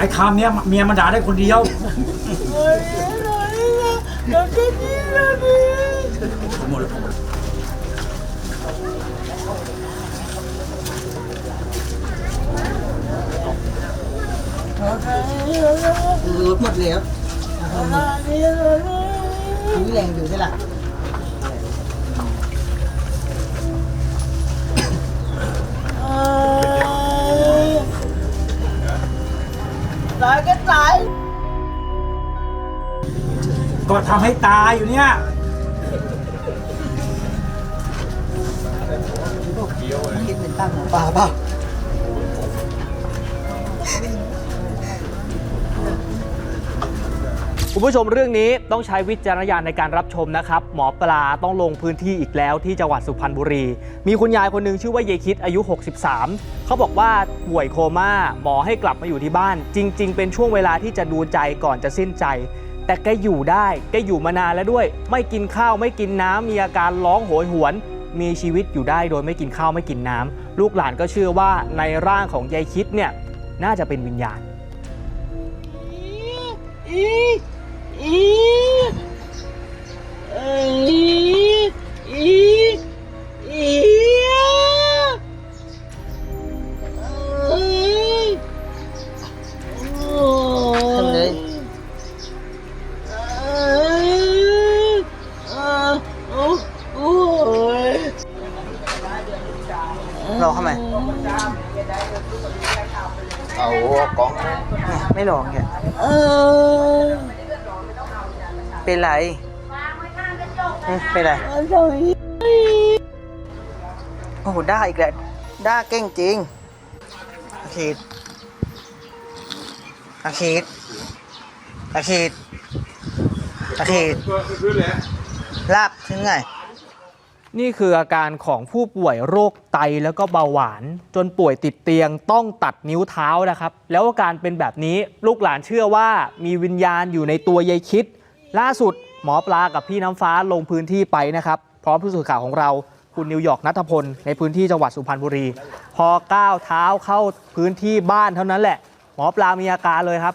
ไอ้คำเนี้ยเมียมันด่าได้คนเดียว หมดแล้วหมดแล้วรถหมดแล้วนี่แรงอยู่ใช่หร ก็ทำให้ตายอยู่เนี่ยคิดเป็นตั้งหมอปลาเปล่าคุณผู้ชมเรื่องนี้ต้องใช้วิจารณญาณในการรับชมนะครับ หมอปลาต้องลงพื้นที่อีกแล้วที่จังหวัดสุพรรณบุรี มีคุณยายคนหนึ่งชื่อว่าเยายคิดอายุ 63 เขาบอกว่าป่วยโคม่าหมอให้กลับมาอยู่ที่บ้าน จริง ๆ เป็นช่วงเวลาที่จะดูใจก่อนจะสิ้นใจ แต่แกอยู่ได้แกอยู่มานานแล้วด้วย ไม่กินข้าวไม่กินน้ำมีอาการร้องโหยหวน มีชีวิตอยู่ได้โดยไม่กินข้าวไม่กินน้ำลูกหลานก็เชื่อว่าในร่างของยายคิดเนี่ยน่าจะเป็นวิญญาณอีอีอีอีอี รอเข้ามเอากองไม่รอแกเออ เป็นไรอืมเป็นไรโอ้โหด้าอีกแล้วด้าเก่งจริงอาคีดอาคีดอาคีดอาคีดลาบถึงไง นี่คืออาการของผู้ป่วยโรคไตแล้วก็เบาหวาน จนป่วยติดเตียงต้องตัดนิ้วเท้านะครับ แล้วอาการเป็นแบบนี้ลูกหลานเชื่อว่ามีวิญญาณอยู่ในตัวยายคิด ล่าสุดหมอปลากับพี่น้ำฟ้าลงพื้นที่ไปนะครับ พร้อมผู้สื่อข่าวของเราคุณนิวยอร์กนัทพล ในพื้นที่จังหวัดสุพรรณบุรี พอก้าวเท้าเข้าพื้นที่บ้านเท่านั้นแหละ หมอปลามีอาการเลยครับ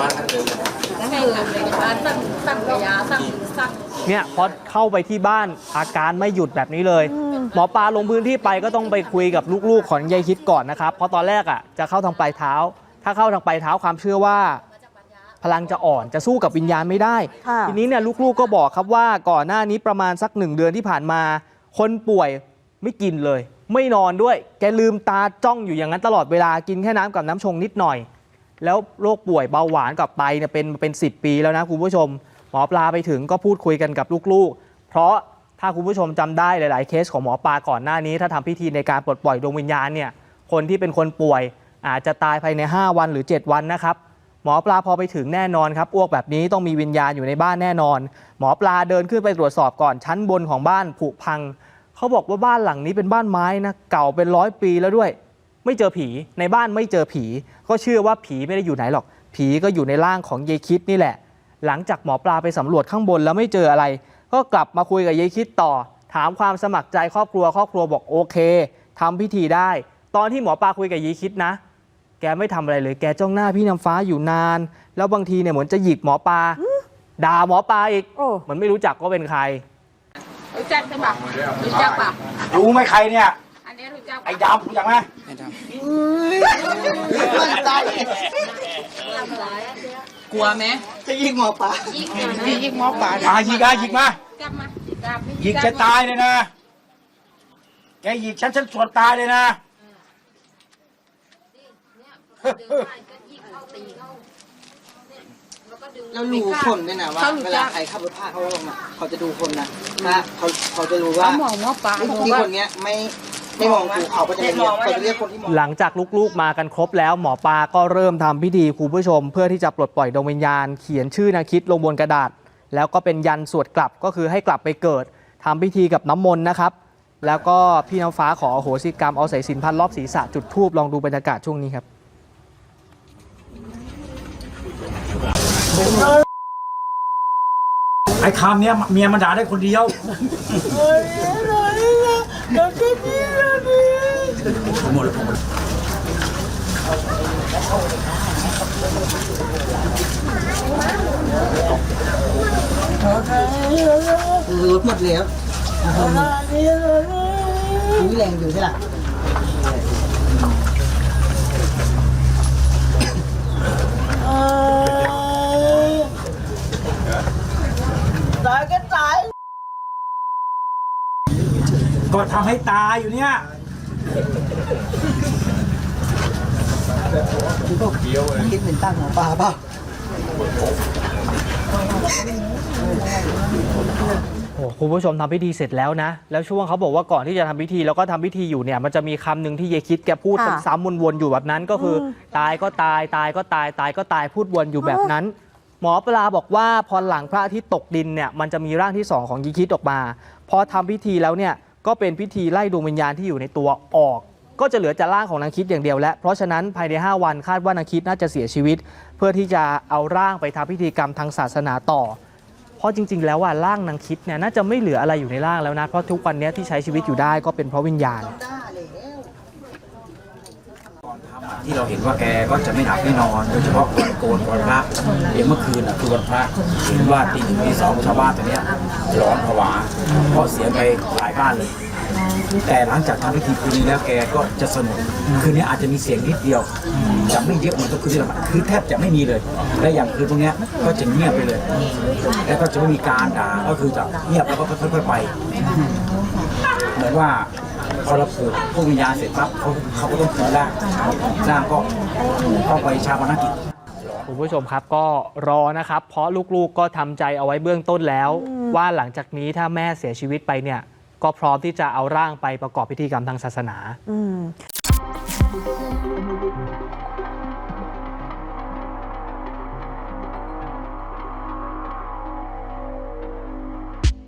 บ้านท่านเดิมเลยเนี่ยพอเข้าไปที่บ้านอาการไม่หยุดแบบนี้เลย หมอปลาลงพื้นที่ไปก็ต้องไปคุยกับลูกๆของยายคิดก่อนนะครับ เพราะตอนแรกอะจะเข้าทางปลายเท้า ถ้าเข้าทางปลายเท้าความเชื่อว่า พลังจะอ่อนจะสู้กับวิญญาณไม่ได้ ค่ะ ทีนี้เนี่ยลูกๆก็บอกครับว่าก่อนหน้านี้ประมาณสักหนึ่งเดือนที่ผ่านมา คนป่วยไม่กินเลย ไม่นอนด้วย แกลืมตาจ้องอยู่อย่างนั้นตลอดเวลากินแค่น้ำกับน้ำชงนิดหน่อย แล้วโรคป่วยเบาหวานกับไตเนี่ยเป็นเป็น10ปีแล้วนะคุณผู้ชม หมอปลาไปถึงก็พูดคุยกันกับลูกๆ เพราะถ้าคุณผู้ชมจำได้หลาย ๆ เคสของหมอปลาก่อนหน้านี้ ถ้าทำพิธีในการปลดปล่อยดวงวิญญาณเนี่ยคนที่เป็นคนป่วยอาจจะตายภายใน 5 วันหรือ 7 วันนะครับหมอปลาพอไปถึงแน่นอนครับอ้วกแบบนี้ต้องมีวิญญาณอยู่ในบ้านแน่นอน หมอปลาเดินขึ้นไปตรวจสอบก่อนชั้นบนของบ้านผุพัง เขาบอกว่าบ้านหลังนี้เป็นบ้านไม้นะเก่าเป็นร้อยปีแล้วด้วย ไม่เจอผีในบ้านไม่เจอผี ก็เชื่อว่าผีไม่ได้อยู่ไหนหรอก ผีก็อยู่ในร่างของยายคิดนี่แหละ หลังจากหมอปลาไปสำรวจข้างบนแล้วไม่เจออะไร ก็กลับมาคุยกับยายคิดต่อ ถามความสมัครใจครอบครัวครอบครัวบอกโอเคทำพิธีได้ ตอนที่หมอปลาคุยกับยายคิดนะ แกไม่ทำอะไรเลยแกจ้องหน้าพี่น้ำฟ้าอยู่นาน แล้วบางทีเนี่ยเหมือนจะหยิกหมอปลาด่าหมอปลาอีกโอ้เหมือนไม่รู้จักว่าเป็นใครรู้จักใช่ปะรู้จักปะรู้ไหมใครเนี่ยอันนี้รู้จัก ไอ้ดำรู้จักไหมมันตายกลัวไหมจะยิงหมอปลายิงนะยิงหมอปลามาหยิกอะหยิกมาจับมาจับหยิกจะตายเลยนะ แกหยิกฉันฉันสวดตายเลยนะแล้วก็ดึเรารู้คนด้วยนะว่าเขารู้เวจัลากใครขับรถผ่านเขาลงมาเขาจะดูคนนะถ้าเขาเขาจะรู้ว่าเขามองหมอปลาไอ้บอกที่ว่าคนเนี้ยไม่ ไม่มองกูเขาก็จะไม่เรียกเขาจะเรียกคนที่มองหลังจากลูกๆมากันครบแล้วหมอปลาก็เริ่มทำพิธีคุณผู้ชม เพื่อที่จะปลดปล่อยดวงวิญญาณเขียนชื่อนาคิดลงบนกระดาษ แล้วก็เป็นยันสวดกลับก็คือให้กลับไปเกิดทำพิธีกับน้ำมนต์นะครับ แล้วก็พี่น้ำฟ้าขออโหสิกรรมเอาสายสิญจนพันรอบศีรษะจุดทูบลองดูบรรยากาศช่วงนี้ครับ ไอ้คำเนี้ยเมียมันด่าได้คนเดียว หมดแล้วหมดแล้วรู้หมดแล้วรู้แรงอยู่ใช่ไหมตายก็ตาย ก็ทำให้ตายอยู่เนี่ย คิดเหมือนตั้งหัวปลาเปล่าโอ้คุณผู้ชมทำพิธีเสร็จแล้วนะ แล้วช่วงเขาบอกว่าก่อนที่จะทำพิธีแล้วก็ทำพิธีอยู่เนี่ยมันจะมีคำหนึ่งที่เยคิดแกพูดซ้ำๆวนๆอยู่แบบนั้นก็คือ ตายก็ตายตายก็ตายตายก็ตายพูดวนอยู่แบบนั้น หมอปลาบอกว่าพอหลังพระอาทิตย์ตกดินเนี่ยมันจะมีร่างที่สองของยีคิดออกมา พอทำพิธีแล้วเนี่ย ก็เป็นพิธีไล่ดวงวิญญาณที่อยู่ในตัวออก ก็จะเหลือแต่ร่างของนางคิดอย่างเดียวแล้ว เพราะฉะนั้นภายใน 5 วันคาดว่านางคิดน่าจะเสียชีวิต เพื่อที่จะเอาร่างไปทำพิธีกรรมทางศาสนาต่อ เพราะจริง ๆ แล้วว่าร่างนางคิดเนี่ยน่าจะไม่เหลืออะไรอยู่ในร่างแล้วนะเพราะทุกวันนี้ที่ใช้ชีวิตอยู่ได้ก็เป็นเพราะวิญญาณ ที่เราเห็นว่าแกก็จะไม่หลับไม่นอนโดยเฉพาะก่อนโกนก่อนพระเดี๋ยวเมื่อคืนอะคือวันพระเห็นว่าตีหนึ่งตีสองชาวบ้านตัวเนี้ยร้อนผวาเพราะเสียไปหลายบ้านเลย แต่หลังจากทำพิธีคืนนี้แล้วแกก็จะสนุกคืนนี้อาจจะมีเสียงนิดเดียวจะไม่เยอะเหมือนทุกคืนที่ผ่าคือแทบจะไม่มีเลย และอย่างคืนตรงนี้ยก็จะเงียบไปเลย แล้วก็จะไม่มีการด่าก็คือจะเงียบแล้วก็ค่อยๆไปเหมือนว่า พอเราปลูกพวกวิญญาณเสร็จปั๊บเขาเขาก็ต้องถือร่างร่างก็ต้องไปชาปนกิจคุณผู้ชมครับก็รอนะครับ เพราะลูกๆก็ทำใจเอาไว้เบื้องต้นแล้ว ว่าหลังจากนี้ถ้าแม่เสียชีวิตไปเนี่ย ก็พร้อมที่จะเอาร่างไปประกอบพิธีกรรมทางศาสนาอืม